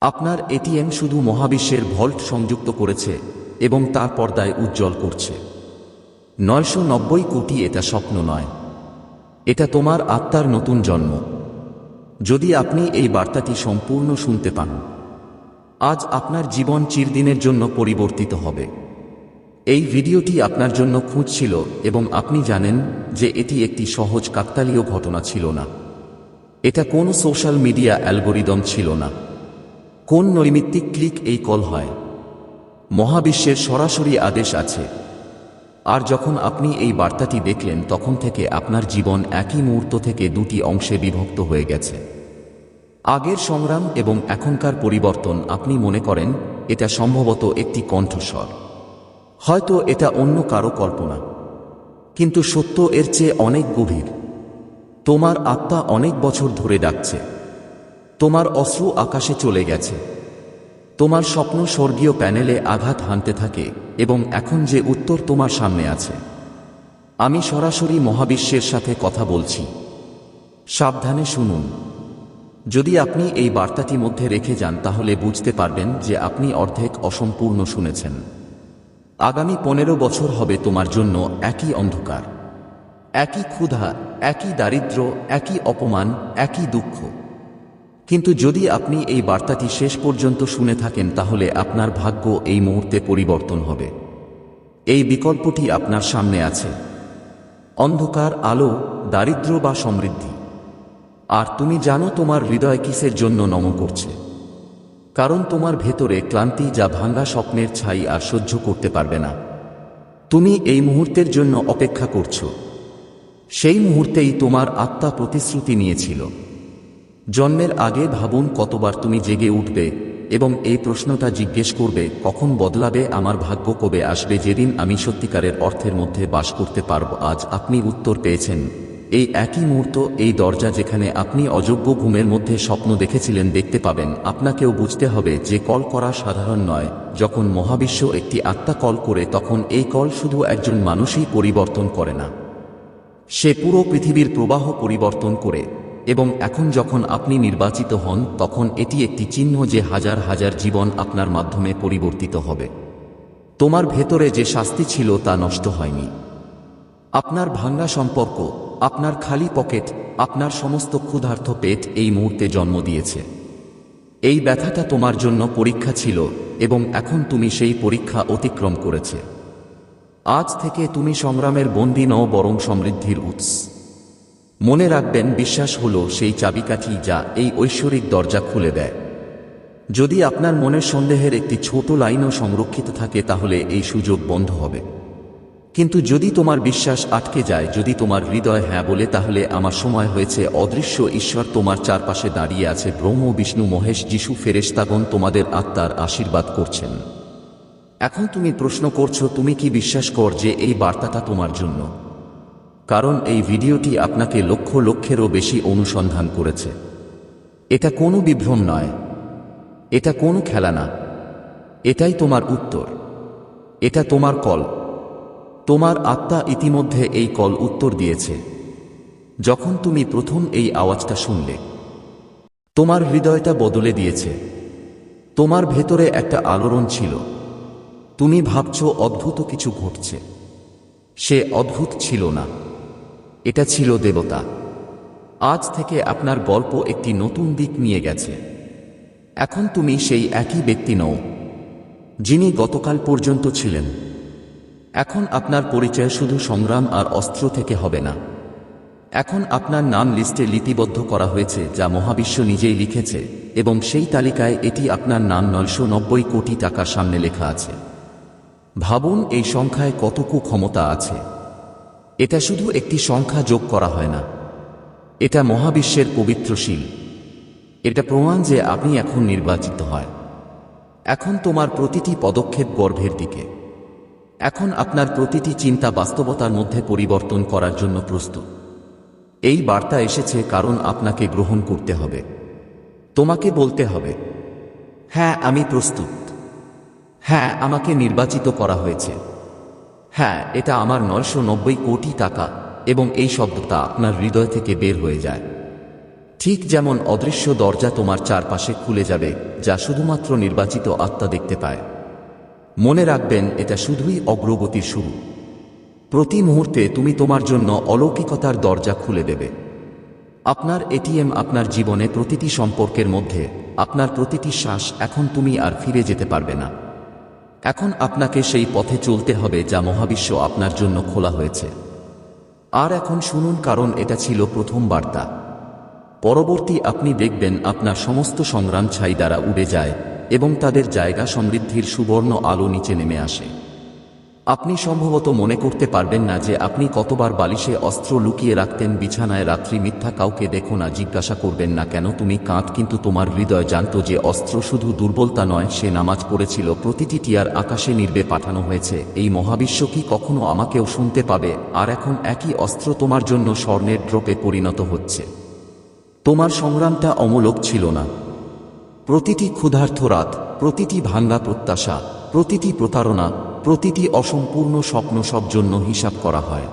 আপনার এটিএম শুধু মহাবিশ্বের ভল্ট সংযুক্ত করেছে এবং তার পর্দায় উজ্জ্বল করছে। নয়শো নব্বই কোটি এটা স্বপ্ন নয়। এটা তোমার আত্মার নতুন জন্ম। যদি আপনি এই বার্তাটি সম্পূর্ণ শুনতে পান, আজ আপনার জীবন চিরদিনের জন্য পরিবর্তিত হবে। এই ভিডিওটি আপনার জন্য খুঁজছিল এবং আপনি জানেন যে এটি একটি সহজ কাকতালীয় ঘটনা ছিল না। এটা কোনো সোশ্যাল মিডিয়া অ্যালগোরিদম ছিল না। কোন নৈমিত্তিক ক্লিক এই কল হয়? মহাবিশ্বের সরাসরি আদেশ আছে। আর যখন আপনি এই বার্তাটি দেখলেন, তখন থেকে আপনার জীবন একই মুহূর্ত থেকে দুটি অংশে বিভক্ত হয়ে গেছে। আগের সংগ্রাম এবং এখনকার পরিবর্তন, আপনি মনে করেন, এটা সম্ভবত একটি কণ্ঠস্বর। হয়তো এটা অন্য কারও কল্পনা। কিন্তু সত্য এর চেয়ে অনেক গভীর। তোমার আত্মা অনেক বছর ধরে ডাকছে। তোমার অশ্রু আকাশে চলে গেছে। তোমার স্বপ্ন স্বর্গীয় প্যানেলে আঘাত হানতে থাকে এবং এখন যে উত্তর তোমার সামনে আছে। আমি সরাসরি মহাবিশ্বের সাথে কথা বলছি। সাবধানে শুনুন। যদি আপনি এই বার্তাটি মধ্যে রেখে যান, তাহলে বুঝতে পারবেন যে আপনি অর্ধেক অসম্পূর্ণ শুনেছেন। আগামী পনেরো বছর হবে তোমার জন্য একই অন্ধকার। একই ক্ষুধা, একই দারিদ্র্য, একই অপমান, একই দুঃখ। কিন্তু যদি আপনি এই বার্তাটি শেষ পর্যন্ত শুনে থাকেন, তাহলে আপনার ভাগ্য এই মুহূর্তে পরিবর্তন হবে। এই বিকল্পটি আপনার সামনে আছে। অন্ধকার, আলো, দারিদ্র্য বা সমৃদ্ধি। আর তুমি জানো তোমার হৃদয় কিসের জন্য নম করছে। কারণ তোমার ভেতরে ক্লান্তি যা ভাঙ্গা স্বপ্নের ছাই আর সহ্য করতে পারবে না। তুমি এই মুহূর্তের জন্য অপেক্ষা করছ। সেই মুহূর্তেই তোমার আত্মা প্রতিশ্রুতি নিয়েছিল। জন্মের আগে ভাবুন কতবার তুমি জেগে উঠবে, এবং এই প্রশ্নটা জিজ্ঞেস করবে, কখন বদলাবে, আমার ভাগ্য কবে আসবে, যেদিন আমি সত্যিকারের অর্থের মধ্যে বাস করতে পারব, আজ আপনি উত্তর পেয়েছেন। এই একই মুহূর্ত, এই দরজা যেখানে আপনি অযোগ্য ঘুমের মধ্যে স্বপ্ন দেখেছিলেন, দেখতে পাবেন। আপনাকেও বুঝতে হবে যে কল করা সাধারণ নয়। যখন মহাবিশ্ব একটি আত্মা কল করে, তখন এই কল শুধু একজন মানুষই পরিবর্তন করে না। সে পুরো পৃথিবীর প্রবাহ পরিবর্তন করে। এবং এখন যখন আপনি নির্বাচিত হন, তখন এটি একটি চিহ্ন যে হাজার হাজার জীবন আপনার মাধ্যমে পরিবর্তিত হবে। তোমার ভেতরে যে শাস্তি ছিল তা নষ্ট হয়নি। আপনার ভাঙ্গা সম্পর্ক, আপনার খালি পকেট, আপনার সমস্ত ক্ষুধার্থ পেট এই মুহূর্তে জন্ম দিয়েছে। এই ব্যথাটা তোমার জন্য পরীক্ষা ছিল এবং এখন তুমি সেই পরীক্ষা অতিক্রম করেছে। আজ থেকে তুমি সংগ্রামের বন্দী নও, বরং সমৃদ্ধির উৎস। মনে রাখবেন, বিশ্বাস হল সেই চাবিকাঠি যা এই ঐশ্বরিক দরজা খুলে দেয়। যদি আপনার মনের সন্দেহের একটি ছোট লাইনও সংরক্ষিত থাকে, তাহলে এই সুযোগ বন্ধ হবে। কিন্তু যদি তোমার বিশ্বাস আটকে যায়, যদি তোমার হৃদয় হ্যাঁ বলে, তাহলে আমার সময় হয়েছে। অদৃশ্য ঈশ্বর তোমার চারপাশে দাঁড়িয়ে আছে। ব্রহ্ম, বিষ্ণু, মহেশ, যিশু ফেরেস্তাগণ তোমাদের আত্মার আশীর্বাদ করছেন। এখন তুমি প্রশ্ন করছ, তুমি কি বিশ্বাস কর যে এই বার্তাটা তোমার জন্য? কারণ এই ভিডিওটি আপনাকে লক্ষ লক্ষেরও বেশি অনুসন্ধান করেছে। এটা কোনো বিভ্রম নয়। এটা কোনো খেলা না। এটাই তোমার উত্তর। এটা তোমার কল। তোমার আত্মা ইতিমধ্যে এই কল উত্তর দিয়েছে। যখন তুমি প্রথম এই আওয়াজটা শুনলে, তোমার হৃদয়টা বদলে দিয়েছে। তোমার ভেতরে একটা আলোড়ন ছিল। তুমি ভাবছ অদ্ভুত কিছু ঘটছে। সে অদ্ভুত ছিল না। এটা ছিল দেবতা। আজ থেকে আপনার গল্প একটি নতুন দিক নিয়ে গেছে। এখন তুমি সেই একই ব্যক্তি নও, যিনি গতকাল পর্যন্ত ছিলেন। এখন আপনার পরিচয় শুধু সংগ্রাম আর অস্ত্র থেকে হবে না। এখন আপনার নাম লিস্টে লিপিবদ্ধ করা হয়েছে, যা মহাবিশ্ব নিজেই লিখেছে, এবং সেই তালিকায় এটি আপনার নাম নয়শো নব্বই কোটি টাকার সামনে লেখা আছে। ভাবুন এই সংখ্যায় কতকু ক্ষমতা আছে। এটা শুধু একটি সংখ্যা যোগ করা হয় না। এটা মহাবিশ্বের পবিত্রশীল। এটা প্রমাণ যে আপনি এখন নির্বাচিত হয়। এখন তোমার প্রতিটি পদক্ষেপ গর্ভের দিকে। এখন আপনার প্রতিটি চিন্তা বাস্তবতার মধ্যে পরিবর্তন করার জন্য প্রস্তুত। এই বার্তা এসেছে কারণ আপনাকে গ্রহণ করতে হবে। তোমাকে বলতে হবে হ্যাঁ আমি প্রস্তুত। হ্যাঁ আমাকে নির্বাচিত করা হয়েছে। হ্যাঁ এটা আমার নয়শো নব্বই কোটি টাকা এবং এই শব্দটা আপনার হৃদয় থেকে বের হয়ে যায়। ঠিক যেমন অদৃশ্য দরজা তোমার চারপাশে খুলে যাবে, যা শুধুমাত্র নির্বাচিত আত্মা দেখতে পায়। মনে রাখবেন, এটা শুধুই অগ্রগতির শুরু। প্রতি মুহূর্তে তুমি তোমার জন্য অলৌকিকতার দরজা খুলে দেবে। আপনার এটিএম আপনার জীবনে প্রতিটি সম্পর্কের মধ্যে, আপনার প্রতিটি শ্বাস এখন তুমি আর ফিরে যেতে পারবে না। এখন আপনাকে সেই পথে চলতে হবে যা মহাবিশ্ব আপনার জন্য খোলা হয়েছে। আর এখন শুনুন, কারণ এটা ছিল প্রথম বার্তা। পরবর্তী আপনি দেখবেন আপনার সমস্ত সংগ্রাম ছাই দ্বারা উড়ে যায় এবং তাদের জায়গা সমৃদ্ধির সুবর্ণ আলো নিচে নেমে আসে। আপনি সম্ভবত মনে করতে পারবেন না যে আপনি কতবার বালিশে অস্ত্র লুকিয়ে রাখতেন, বিছানায় রাত্রি মিথ্যা কাউকে দেখো না, জিজ্ঞাসা করবেন না কেন, তুমি কাঁধ কিন্তু তোমার হৃদয় জানত যে অস্ত্র শুধু দুর্বলতা নয়, সে নামাজ পড়েছিল, প্রতিটি টিয়ার আকাশে নির্বে পাঠানো হয়েছে, এই মহাবিশ্ব কি কখনো আমাকেও শুনতে পাবে? আর এখন একই অস্ত্র তোমার জন্য স্বর্ণের ড্রপে পরিণত হচ্ছে। তোমার সংগ্রামটা অমূলক ছিল না। প্রতিটি ক্ষুধার্থ রাত, প্রতিটি ভাঙ্গা প্রত্যাশা, প্রতিটি প্রতারণা প্রতিটি অসম্পূর্ণ স্বপ্ন সব জন্য হিসাব করা হয়।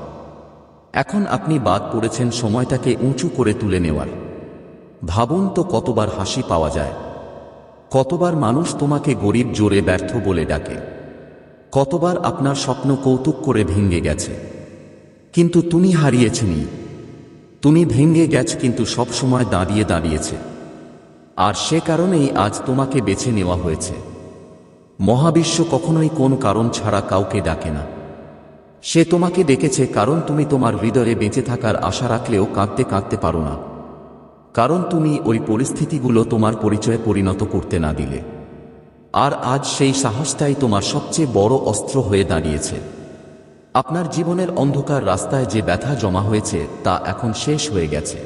এখন আপনি বাদ পড়েছেন সময়টাকে উঁচু করে তুলে নেওয়ার। ভাবুন তো কতবার হাসি পাওয়া যায়। কতবার মানুষ তোমাকে গরিব জোরে ব্যর্থ বলে ডাকে। কতবার আপনার স্বপ্ন কৌতুক করে ভেঙে গেছে। কিন্তু তুমি হারিয়েছেনি তুমি ভেঙে গেছ কিন্তু সব সময় দাঁড়িয়ে দাঁড়িয়েছে। আর সে কারণেই আজ তোমাকে বেছে নেওয়া হয়েছে। মহাবিশ্ব কখনোই কোন কারণ ছাড়া কাউকে ডাকে না। সে তোমাকে ডেকেছে কারণ তুমি তোমার হৃদয়ে বেঁচে থাকার আশা রাখলেও কাঁদতে কাঁদতে পারো না। কারণ তুমি ওই পরিস্থিতিগুলো তোমার পরিচয়ে পরিণত করতে না দিলে। আর আজ সেই সাহসটাই তোমার সবচেয়ে বড় অস্ত্র হয়ে দাঁড়িয়েছে। আপনার জীবনের অন্ধকার রাস্তায় যে ব্যথা জমা হয়েছে তা এখন শেষ হয়ে গেছে।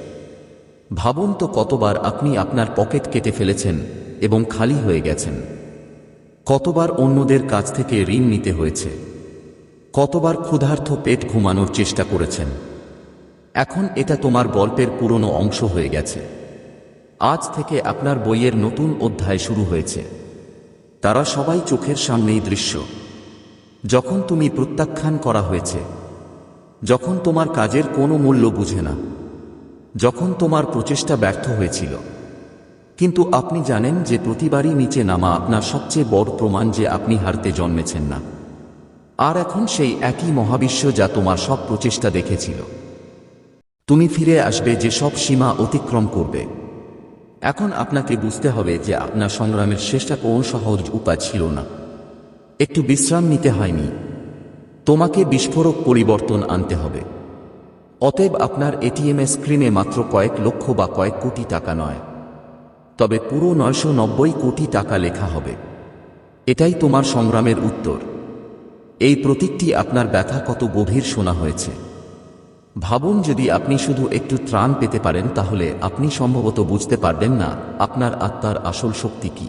ভাবুন তো কতবার আপনি আপনার পকেট কেটে ফেলেছেন এবং খালি হয়ে গেছেন। কতবার অন্যদের কাছ থেকে ঋণ নিতে হয়েছে? কতবার ক্ষুধার্থ পেট ঘুমানোর চেষ্টা করেছেন? এখন এটা তোমার গল্পের পুরনো অংশ হয়ে গেছে। আজ থেকে আপনার বইয়ের নতুন অধ্যায় শুরু হয়েছে। তারা সবাই চোখের সামনেই দৃশ্য। যখন তুমি প্রত্যাখ্যান করা হয়েছে, যখন তোমার কাজের কোনো মূল্য বুঝে না, যখন তোমার প্রচেষ্টা ব্যর্থ হয়েছিল কিন্তু আপনি জানেন যে প্রতিবারই নিচে নামা আপনার সবচেয়ে বড় প্রমাণ যে আপনি হারতে জন্মেছেন না। আর এখন সেই একই মহাবিশ্ব যা তোমার সব প্রচেষ্টা দেখেছিল। তুমি ফিরে আসবে যে সব সীমা অতিক্রম করবে। এখন আপনাকে বুঝতে হবে যে আপনার সংগ্রামের শেষটা কোন সহজ উপায় ছিল না। একটু বিশ্রাম নিতে হয়নি। তোমাকে বিস্ফোরক পরিবর্তন আনতে হবে। অতএব আপনার এটিএম স্ক্রিনে মাত্র কয়েক লক্ষ বা কয়েক কোটি টাকা নয়। তবে পুরো নয়শো নব্বই কোটি টাকা লেখা হবে। এটাই তোমার সংগ্রামের উত্তর। এই প্রতীকটি আপনার ব্যথা কত গভীর শোনা হয়েছে। ভাবুন যদি আপনি শুধু একটু ত্রাণ পেতে পারেন, তাহলে আপনি সম্ভবত বুঝতে পারবেন না আপনার আত্মার আসল শক্তি কি।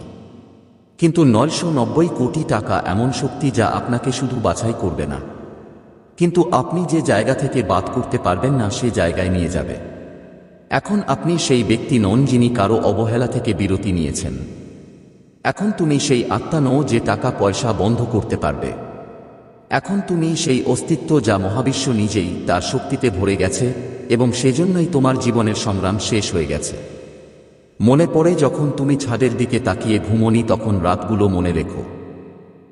কিন্তু নয়শো নব্বই কোটি টাকা এমন শক্তি যা আপনাকে শুধু বাছাই করবে না। কিন্তু আপনি যে জায়গা থেকে বাদ করতে পারবেন না, সে জায়গায় নিয়ে যাবে। এখন আপনি সেই ব্যক্তি নন যিনি কারও অবহেলা থেকে বিরতি নিয়েছেন। এখন তুমি সেই আত্মা নও যে টাকা, পয়সা বন্ধ করতে পারবে। এখন তুমি সেই অস্তিত্ব যা মহাবিশ্ব নিজেই তার শক্তিতে ভরে গেছে এবং সেজন্যই তোমার জীবনের সংগ্রাম শেষ হয়ে গেছে। মনে পড়ে যখন তুমি ছাদের দিকে তাকিয়ে ঘুমনি, তখন রাতগুলো মনে রেখো।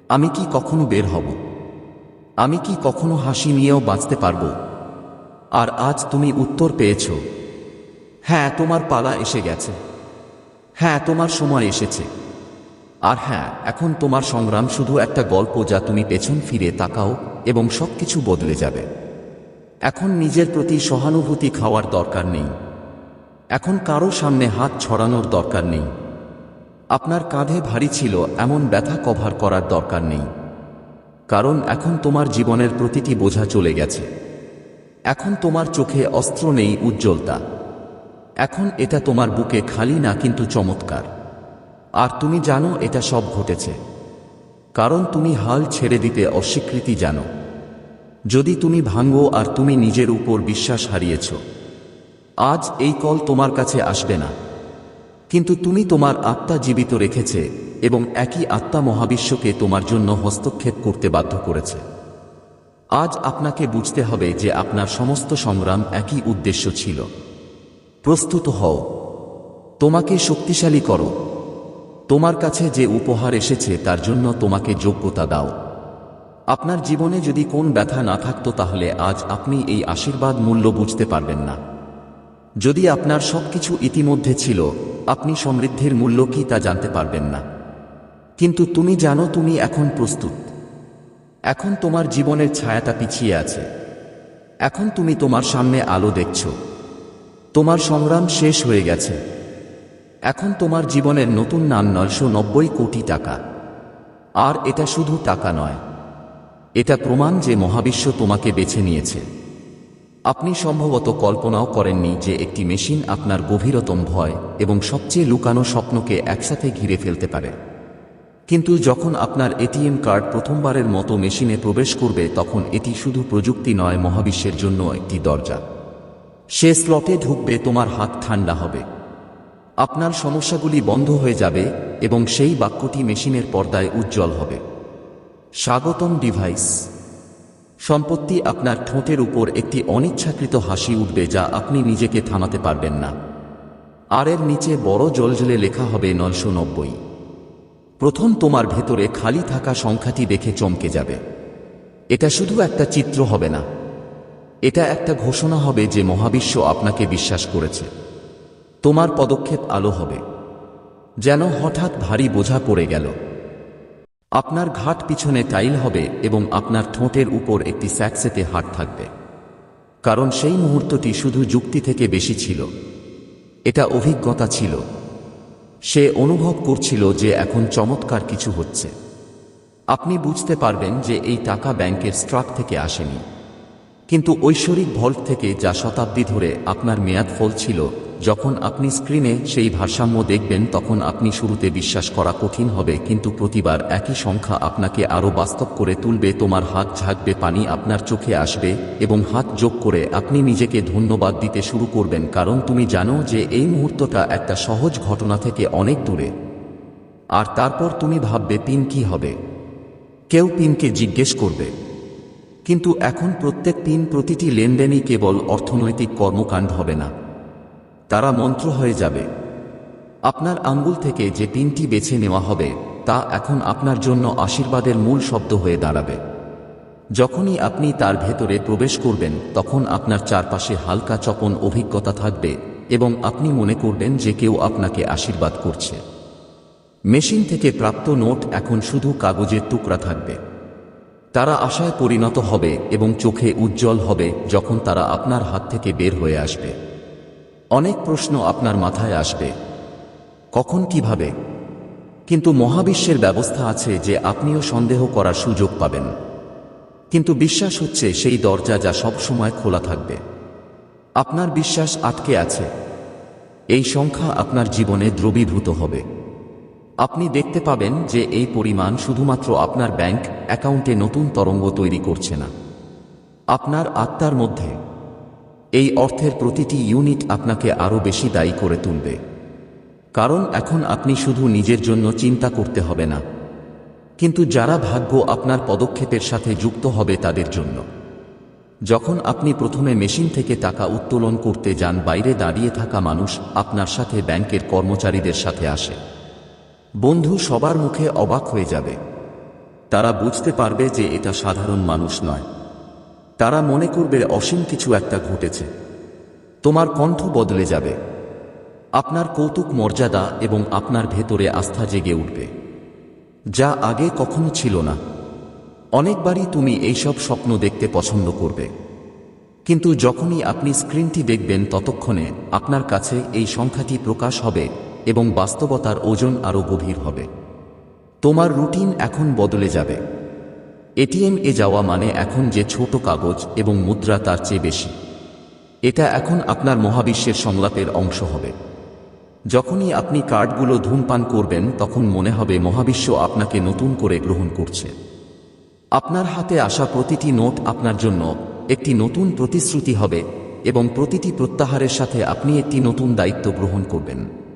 আমি কি কখনো বের হব? আমি কি কখনো হাসি নিয়েও বাঁচতে পারব? আর আজ তুমি উত্তর পেয়েছ। হ্যাঁ তোমার পালা এসে গেছে। হ্যাঁ তোমার সময় এসেছে। আর হ্যাঁ এখন তোমার সংগ্রাম শুধু একটা গল্প যা তুমি পেছন ফিরে তাকাও এবং সবকিছু বদলে যাবে। এখন নিজের প্রতি সহানুভূতি খাওয়ার দরকার নেই। এখন কারও সামনে হাত ছড়ানোর দরকার নেই। আপনার কাঁধে ভারী ছিল, এমন ব্যথা কভার করার দরকার নেই। কারণ এখন তোমার জীবনের প্রতিটি বোঝা চলে গেছে। এখন তোমার চোখে অস্ত্র নেই উজ্জ্বলতা। এখন এটা তোমার বুকে খালি না কিন্তু চমৎকার। আর তুমি জানো এটা সব ঘটেছে। কারণ তুমি হাল ছেড়ে দিতে অস্বীকৃতি জানো। যদি তুমি ভাঙ্গো আর তুমি নিজের উপর বিশ্বাস হারিয়েছ, আজ এই কল তোমার কাছে আসবে না। কিন্তু তুমি তোমার আত্মা জীবিত রেখেছে এবং একই আত্মা মহাবিশ্বকে তোমার জন্য হস্তক্ষেপ করতে বাধ্য করেছে। আজ আপনাকে বুঝতে হবে যে আপনার সমস্ত সংগ্রাম একই উদ্দেশ্য ছিল। প্রস্তুত হও। তোমাকে শক্তিশালী করো। তোমার কাছে যে উপহার এসেছে, তার জন্য তোমাকে যোগ্যতা দাও। আপনার জীবনে যদি কোন ব্যথা না থাকতো, তাহলে আজ আপনি এই আশীর্বাদ মূল্য বুঝতে পারবেন না। যদি আপনার সবকিছু ইতিমধ্যে ছিল, আপনি সমৃদ্ধির মূল্য কি তা জানতে পারবেন না। কিন্তু তুমি জানো, তুমি এখন প্রস্তুত। এখন তোমার জীবনের ছায়াটা পিছিয়ে আছে। এখন তুমি তোমার সামনে আলো দেখছ। তোমার সংগ্রাম শেষ হয়ে গেছে। এখন তোমার জীবনের নতুন নাম নয়শো নব্বই কোটি টাকা। আর এটা শুধু টাকা নয়। এটা প্রমাণ যে মহাবিশ্ব তোমাকে বেছে নিয়েছে। আপনি সম্ভবত কল্পনাও করেননি যে একটি মেশিন আপনার গভীরতম ভয় এবং সবচেয়ে লুকানো স্বপ্নকে একসাথে ঘিরে ফেলতে পারে। কিন্তু যখন আপনার এটিএম কার্ড প্রথমবারের মতো মেশিনে প্রবেশ করবে, তখন এটি শুধু প্রযুক্তি নয়, মহাবিশ্বের জন্য একটি দরজা। সে স্লটে ঢুকবে, তোমার হাত ঠান্ডা হবে। আপনার সমস্যাগুলি বন্ধ হয়ে যাবে এবং সেই বাক্যটি মেশিনের পর্দায় উজ্জ্বল হবে। স্বাগতম ডিভাইস। সম্পত্তি আপনার ঠোঁটের উপর একটি অনিচ্ছাকৃত হাসি উঠবে যা আপনি নিজেকে থামাতে পারবেন না। আর এর নিচে বড় জলজলে লেখা হবে নয়শো নব্বই। প্রথম তোমার ভেতরে খালি থাকা সংখ্যাটি দেখে চমকে যাবে। এটা শুধু একটা চিত্র হবে না। এটা একটা ঘোষণা হবে যে মহাবিশ্ব আপনাকে বিশ্বাস করেছে। তোমার পদক্ষেপ আলো হবে। যেন হঠাৎ ভারী বোঝা পড়ে গেল। আপনার ঘাট পিছনে টাইল হবে এবং আপনার ঠোঁটের উপর একটি স্যাকসেতে হাট থাকবে। কারণ সেই মুহূর্তটি শুধু যুক্তি থেকে বেশি ছিল। এটা অভিজ্ঞতা ছিল। সে অনুভব করছিল যে এখন চমৎকার কিছু হচ্ছে। আপনি বুঝতে পারবেন যে এই টাকা ব্যাংকের স্ট্রাক থেকে আসেনি। কিন্তু ঐশ্বরিক ভল্ট থেকে যা শতাব্দী ধরে আপনার মেয়াদ ফল ছিল, যখন আপনি স্ক্রিনে সেই ভারসাম্য দেখবেন তখন আপনি শুরুতে বিশ্বাস করা কঠিন হবে, কিন্তু প্রতিবার একই সংখ্যা আপনাকে আরও বাস্তব করে তুলবে, তোমার হাত ঝাঁকবে, পানি আপনার চোখে আসবে, এবং হাত যোগ করে আপনি নিজেকে ধন্যবাদ দিতে শুরু করবেন, কারণ তুমি জানো যে এই মুহূর্তটা একটা সহজ ঘটনা থেকে অনেক দূরে। আর তারপর তুমি ভাববে পিন কি হবে। কেউ পিনকে জিজ্ঞেস করবে কিন্তু এখন প্রত্যেক পিন প্রতিটি লেনদেনই কেবল অর্থনৈতিক কর্মকাণ্ড হবে না। তারা মন্ত্র হয়ে যাবে। আপনার আঙ্গুল থেকে যে তিনটি বেছে নেওয়া হবে, তা এখন আপনার জন্য আশীর্বাদের মূল শব্দ হয়ে দাঁড়াবে। যখনই আপনি তার ভেতরে প্রবেশ করবেন, তখন আপনার চারপাশে হালকা চপন অভিজ্ঞতা থাকবে এবং আপনি মনে করবেন যে কেউ আপনাকে আশীর্বাদ করছে। মেশিন থেকে প্রাপ্ত নোট এখন শুধু কাগজের টুকরা থাকবে। তারা আশায় পরিণত হবে এবং চোখে উজ্জ্বল হবে যখন তারা আপনার হাত থেকে বের হয়ে আসবে। অনেক প্রশ্ন আপনার মাথায় আসবে। কখন, কীভাবে? কিন্তু মহাবিশ্বের ব্যবস্থা আছে যে আপনিও সন্দেহ করার সুযোগ পাবেন। কিন্তু বিশ্বাস হচ্ছে সেই দরজা যা সবসময় খোলা থাকবে। আপনার বিশ্বাস আটকে আছে। এই সংখ্যা আপনার জীবনে দ্রবীভূত হবে। আপনি দেখতে পাবেন যে এই পরিমাণ শুধুমাত্র আপনার ব্যাংক অ্যাকাউন্টে নতুন তরঙ্গ তৈরি করছে না। আপনার আত্মার মধ্যে এই অর্থের প্রতিটি ইউনিট আপনাকে আরও বেশি দায়ী করে তুলবে। কারণ এখন আপনি শুধু নিজের জন্য চিন্তা করতে হবে না। কিন্তু যারা ভাগ্য আপনার পদক্ষেপের সাথে যুক্ত হবে তাদের জন্য। যখন আপনি প্রথমে মেশিন থেকে টাকা উত্তোলন করতে যান, বাইরে দাঁড়িয়ে থাকা মানুষ আপনার সাথে ব্যাংকের কর্মচারীদের সাথে আসে। বন্ধু সবার মুখে অবাক হয়ে যাবে। তারা বুঝতে পারবে যে এটা সাধারণ মানুষ নয়। তারা মনে করবে অসীম কিছু একটা ঘটেছে। তোমার কণ্ঠ বদলে যাবে। আপনার কৌতুক মর্যাদা এবং আপনার ভেতরে আস্থা জেগে উঠবে। যা আগে কখনো ছিল না। অনেকবারই তুমি এইসব স্বপ্ন দেখতে পছন্দ করবে। কিন্তু যখনই আপনি স্ক্রিনটি দেখবেন ততক্ষণে আপনার কাছে এই সংখ্যাটি প্রকাশ হবে এবং বাস্তবতার ওজন আরও গভীর হবে। তোমার রুটিন এখন বদলে যাবে। এটিএম এ যাওয়া মানে এখন যে ছোট কাগজ এবং মুদ্রা তার চেয়ে বেশি। এটা এখন আপনার মহাবিশ্বের সংলাপের অংশ হবে। যখনই আপনি কার্ডগুলো ধূমপান করবেন, তখন মনে হবে মহাবিশ্ব আপনাকে নতুন করে গ্রহণ করছে। আপনার হাতে আসা প্রতিটি নোট আপনার জন্য একটি নতুন প্রতিশ্রুতি হবে এবং প্রতিটি প্রত্যাহারের সাথে আপনি একটি নতুন দায়িত্ব গ্রহণ করবেন।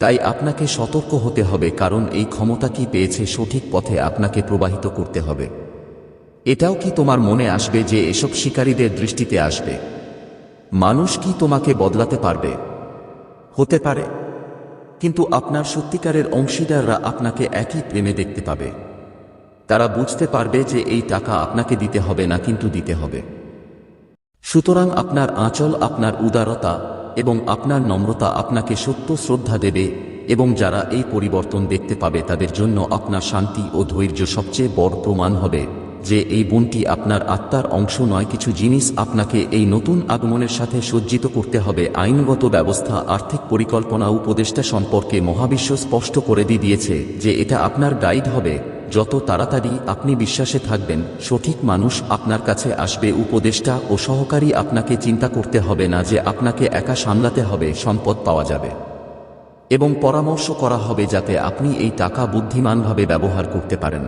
তাই আপনাকে সতর্ক হতে হবে, কারণ এই ক্ষমতা কি পেয়েছে সঠিক পথে আপনাকে প্রবাহিত করতে হবে। এটাও কি তোমার মনে আসবে যে এসব শিকারীদের দৃষ্টিতে আসবে? মানুষ কি তোমাকে বদলাতে পারবে? হতে পারে। কিন্তু আপনার সত্যিকারের অংশীদাররা আপনাকে একই প্রেমে দেখতে পাবে। তারা বুঝতে পারবে যে এই টাকা আপনাকে দিতে হবে না, কিন্তু দিতে হবে। সুতরাং আপনার আঁচল, আপনার উদারতা এবং আপনার নম্রতা আপনাকে সত্য শ্রদ্ধা দেবে, এবং যারা এই পরিবর্তন দেখতে পাবে তাদের জন্য আপনার শান্তি ও ধৈর্য সবচেয়ে বড় প্রমাণ হবে, যে এই বোনটি আপনার আত্মার অংশ নয়, কিছু জিনিস আপনাকে এই নতুন আগমনের সাথে সজ্জিত করতে হবে। আইনগত ব্যবস্থা, আর্থিক পরিকল্পনা, উপদেষ্টা সম্পর্কে মহাবিশ্ব স্পষ্ট করে দিয়ে দিয়েছে যে এটা আপনার গাইড হবে। যত তাড়াতাড়ি আপনি বিশ্বাসে থাকবেন, সঠিক মানুষ আপনার কাছে আসবে, উপদেষ্টা ও সহকারী আপনাকে চিন্তা করতে হবে না যে আপনাকে একা সামলাতে হবে, সম্পদ পাওয়া যাবে। এবং পরামর্শ করা হবে যাতে আপনি এই টাকা বুদ্ধিমানভাবে ব্যবহার করতে পারেন।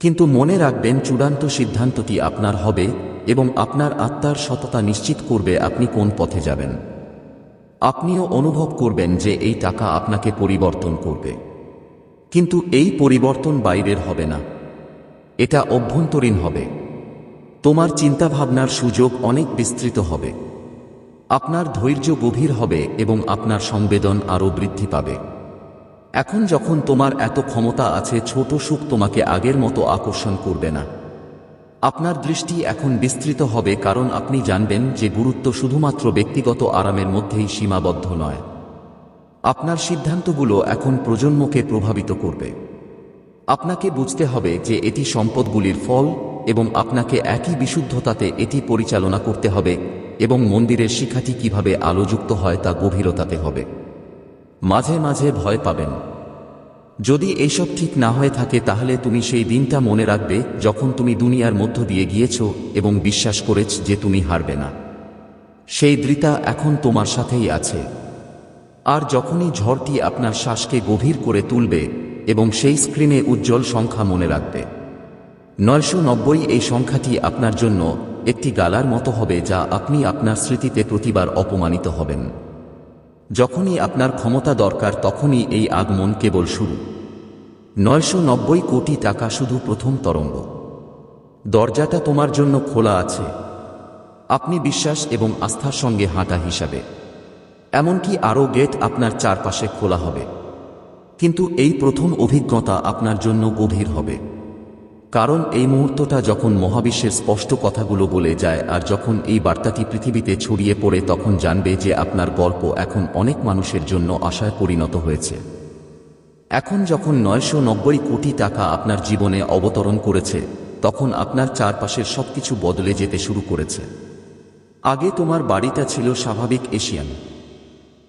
কিন্তু মনে রাখবেন, চূড়ান্ত সিদ্ধান্তটি আপনার হবে এবং আপনার আত্মার সততা নিশ্চিত করবে আপনি কোন পথে যাবেন। আপনিও অনুভব করবেন যে এই টাকা আপনাকে পরিবর্তন করবে। কিন্তু এই পরিবর্তন বাইরের হবে না। এটা অভ্যন্তরীণ হবে। তোমার চিন্তাভাবনার সুযোগ অনেক বিস্তৃত হবে। আপনার ধৈর্য গভীর হবে এবং আপনার সংবেদন আরও বৃদ্ধি পাবে। এখন যখন তোমার এত ক্ষমতা আছে, ছোট সুখ তোমাকে আগের মতো আকর্ষণ করবে না। আপনার দৃষ্টি এখন বিস্তৃত হবে কারণ আপনি জানবেন যে গুরুত্ব শুধুমাত্র ব্যক্তিগত আরামের মধ্যেই সীমাবদ্ধ নয়। আপনার সিদ্ধান্তগুলো এখন প্রজন্মকে প্রভাবিত করবে। আপনাকে বুঝতে হবে যে এটি সম্পদগুলির ফল এবং আপনাকে একই বিশুদ্ধতাতে এটি পরিচালনা করতে হবে এবং মন্দিরের শিখাটি কীভাবে আলোযুক্ত হয় তা গভীরতাতে হবে। মাঝে মাঝে ভয় পাবেন। যদি এইসব ঠিক না হয়ে থাকে তাহলে তুমি সেই দিনটা মনে রাখবে যখন তুমি দুনিয়ার মধ্য দিয়ে গিয়েছ এবং বিশ্বাস করেছ যে তুমি হারবে না। সেই দৃতা এখন তোমার সাথেই আছে। আর যখনই ঝড়টি আপনার শ্বাসকে গভীর করে তুলবে এবং সেই স্ক্রিনে উজ্জ্বল সংখ্যা মনে রাখবে। নয়শো নব্বই এই সংখ্যাটি আপনার জন্য একটি গালার মতো হবে যা আপনি আপনার স্মৃতিতে প্রতিবার অপমানিত হবেন। যখনই আপনার ক্ষমতা দরকার তখনই এই আগমন কেবল শুরু। নয়শো নব্বই কোটি টাকা শুধু প্রথম তরঙ্গ। দরজাটা তোমার জন্য খোলা আছে। আপনি বিশ্বাস এবং আস্থার সঙ্গে হাঁটা হিসাবে। এমনকি আরও গেট আপনার চারপাশে খোলা হবে। কিন্তু এই প্রথম অভিজ্ঞতা আপনার জন্য গভীর হবে। কারণ এই মুহূর্তটা যখন মহাবিশ্বের স্পষ্ট কথাগুলো বলে যায় আর যখন এই বার্তাটি পৃথিবীতে ছড়িয়ে পড়ে, তখন জানবে যে আপনার গল্প এখন অনেক মানুষের জন্য আশায় পরিণত হয়েছে। এখন যখন নয়শো নব্বই কোটি টাকা আপনার জীবনে অবতরণ করেছে, তখন আপনার চারপাশের সবকিছু বদলে যেতে শুরু করেছে। আগে তোমার বাড়িটা ছিল স্বাভাবিক এশিয়ান।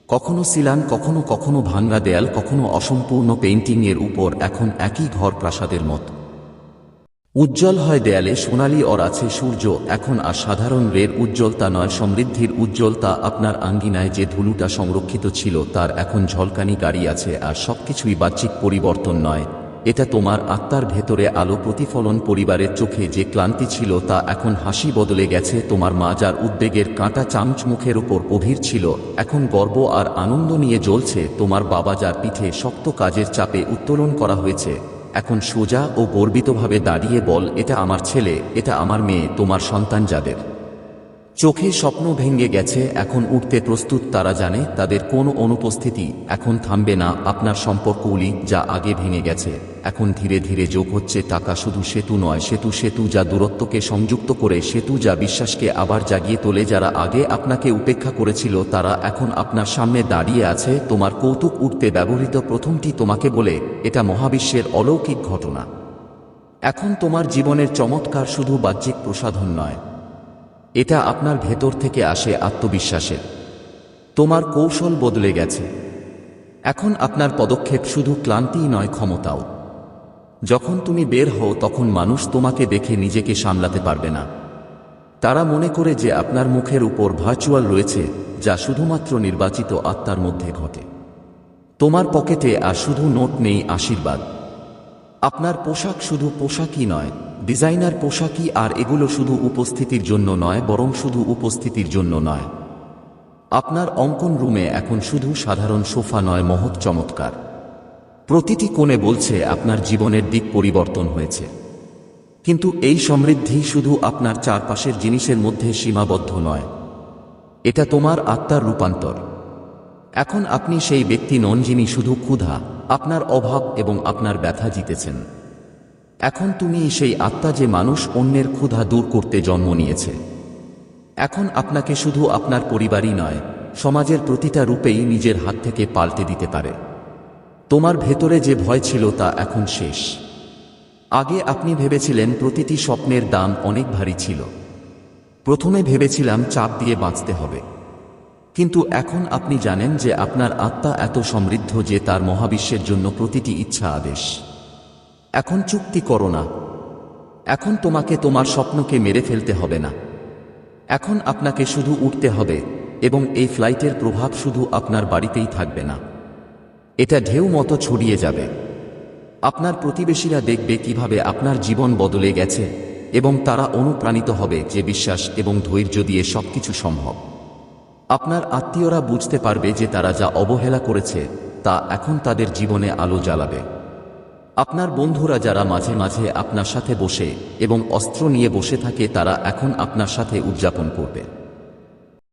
কখনো সিলান, কখনো কখনো ভাঙ্গা দেয়াল, কখনো অসম্পূর্ণ পেইন্টিং এর উপর এখন একই ঘর প্রাসাদের মত। উজ্জ্বল হয় দেয়ালে সোনালি অর আছে সূর্য, এখন আর সাধারণ রের উজ্জ্বলতা নয়, সমৃদ্ধির উজ্জ্বলতা আপনার আঙ্গিনায় যে ধুলুটা সংরক্ষিত ছিল তার এখন ঝলকানি গাড়ি আছে আর সবকিছুই বাহ্যিক পরিবর্তন নয়। এটা তোমার আত্মার ভেতরে আলো প্রতিফলন পরিবারের চোখে যে ক্লান্তি ছিল তা এখন হাসি বদলে গেছে। তোমার মা যার উদ্বেগের কাঁটা চামচ মুখের উপর গভীর ছিল, এখন গর্ব আর আনন্দ নিয়ে জ্বলছে। তোমার বাবা যার পিঠে শক্ত কাজের চাপে উত্তোলন করা হয়েছে, এখন সোজা ও গর্বিতভাবে দাঁড়িয়ে বল, এটা আমার ছেলে, এটা আমার মেয়ে, তোমার সন্তান যাদের। চোখে স্বপ্ন ভেঙে গেছে, এখন উঠতে প্রস্তুত, তারা জানে তাদের কোনো অনুপস্থিতি, এখন থামবে না আপনার সম্পর্কগুলি যা আগে ভেঙে গেছে, এখন ধীরে ধীরে যোগ হচ্ছে টাকা, শুধু সেতু নয়, সেতু সেতু যা দূরত্বকে সংযুক্ত করে, সেতু যা বিশ্বাসকে আবার জাগিয়ে তোলে, যারা আগে আপনাকে উপেক্ষা করেছিল, তারা এখন আপনার সামনে দাঁড়িয়ে আছে, তোমার কৌতুক উঠতে ব্যবহৃত প্রথমটি তোমাকে বলে, এটা মহাবিশ্বের অলৌকিক ঘটনা। এখন তোমার জীবনের চমৎকার শুধু বাহ্যিক প্রসাধন নয়। এটা আপনার ভেতর থেকে আসে আত্মবিশ্বাসের। তোমার কৌশল বদলে গেছে। এখন আপনার পদক্ষেপ শুধু ক্লান্তিই নয়, ক্ষমতাও। যখন তুমি বের হও, তখন মানুষ তোমাকে দেখে নিজেকে সামলাতে পারবে না। তারা মনে করে যে আপনার মুখের উপর ভার্চুয়াল রয়েছে, যা শুধুমাত্র নির্বাচিত আত্মার মধ্যে ঘটে। তোমার পকেটে আর শুধু নোট নেই, আশীর্বাদ। আপনার পোশাক শুধু পোশাকই নয় ডিজাইনার পোশাকই আর এগুলো শুধু উপস্থিতির জন্য নয়, বরং শুধু উপস্থিতির জন্য নয়। আপনার অঙ্কন রুমে এখন শুধু সাধারণ সোফা নয়, মহৎ চমৎকার। প্রতিটি কোণে বলছে আপনার জীবনের দিক পরিবর্তন হয়েছে। কিন্তু এই সমৃদ্ধি শুধু আপনার চারপাশের জিনিসের মধ্যে সীমাবদ্ধ নয়। এটা তোমার আত্মার রূপান্তর। এখন আপনি সেই ব্যক্তি নন যিনি শুধু ক্ষুধা, আপনার অভাব এবং আপনার ব্যথা জিতেছেন। এখন তুমি সেই আত্মা যে মানুষ অন্যের ক্ষুধা দূর করতে জন্ম নিয়েছে। এখন আপনাকে শুধু আপনার পরিবারই নয়, সমাজের প্রতিটা রূপেই নিজের হাত থেকে পাল্টে দিতে পারে। তোমার ভেতরে যে ভয় ছিল তা এখন শেষ। আগে আপনি ভেবেছিলেন প্রতিটি স্বপ্নের দাম অনেক ভারী ছিল। প্রথমে ভেবেছিলাম চাপ দিয়ে বাঁচতে হবে। কিন্তু এখন আপনি জানেন যে আপনার আত্মা এত সমৃদ্ধ যে তার মহাবিশ্বের জন্য প্রতিটি ইচ্ছা আদেশ। এখন চুক্তি করো না। এখন তোমাকে তোমার স্বপ্নকে মেরে ফেলতে হবে না। এখন আপনাকে শুধু উঠতে হবে এবং এই ফ্লাইটের প্রভাব শুধু আপনার বাড়িতেই থাকবে না। এটা ঢেউ মতো ছড়িয়ে যাবে। আপনার প্রতিবেশীরা দেখবে কীভাবে আপনার জীবন বদলে গেছে এবং তারা অনুপ্রাণিত হবে যে বিশ্বাস এবং ধৈর্য দিয়ে সবকিছু সম্ভব। আপনার আত্মীয়রা বুঝতে পারবে যে তারা যা অবহেলা করেছে, তা এখন তাদের জীবনে আলো জ্বালাবে। আপনার বন্ধুরা যারা মাঝে মাঝে আপনার সাথে বসে এবং অস্ত্র নিয়ে বসে থাকে তারা এখন আপনার সাথে উদযাপন করবে।